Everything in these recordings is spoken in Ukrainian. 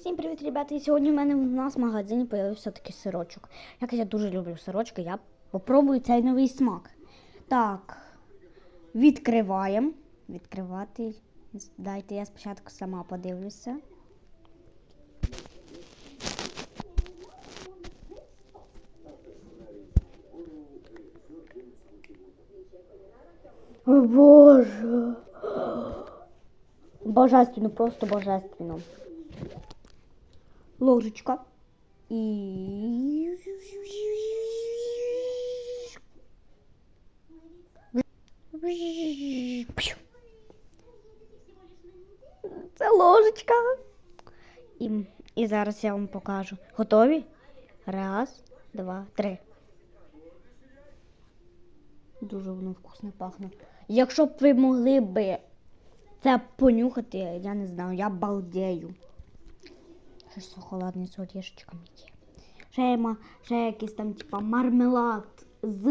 Всім привіт, ребята! І сьогодні в мене в нас в магазині з'явився такий сирочок. Як я дуже люблю сирочки, я попробую цей новий смак. Так, відкриваємо. Відкривати. Дайте я спочатку сама подивлюся. О Боже! Божественно, просто божественно. Ложечка. І. Це ложечка. І, і зараз я вам покажу. Готові? Раз, два, три. Дуже воно вкусно пахне. Якщо б ви могли б це понюхати, я не знаю, я балдею. Ще ж шоколадний з орішечками є. Ще, ма- ще якийсь там, типа, мармелад з.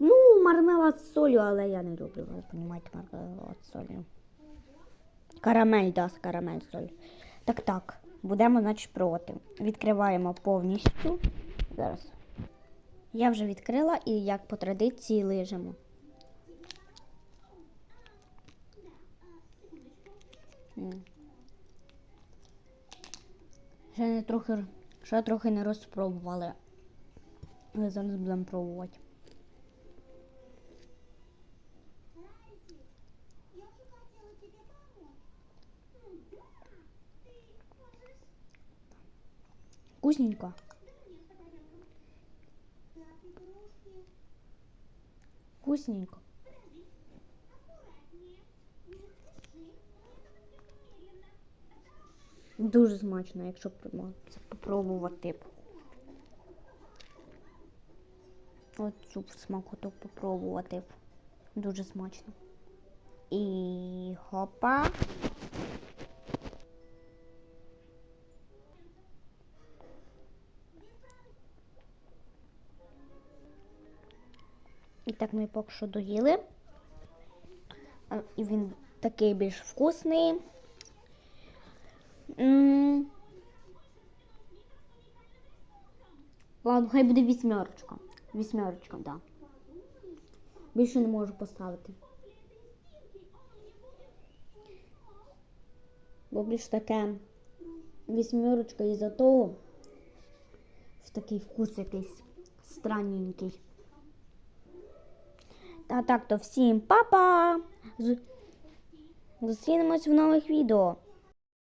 Ну, мармелад з солью, але я не люблю, ви розумієте, мармелад з солью. Карамель, да, карамель з солью. Так, так, будемо, значить, пробувати. Відкриваємо повністю. Зараз. Я вже відкрила і як по традиції лижемо. М. Ще не трохи, ще трохи не розпробували. Але зараз будемо пробувати. Вкусненько. Вкусненько. Дуже смачно, якщо попробувати. От цю смакоту попробувати. Дуже смачно. І хопа. І так ми поки що доїли. І він такий більш вкусний. Ладно, хай буде вісьмерочка. Вісьмерочка, так. Да. Більше не можу поставити. Бо більш таке вісьмерочка із-за того. В такий вкус якийсь странненький. Та так, то всім па-па! Зустрінемось в нових відео.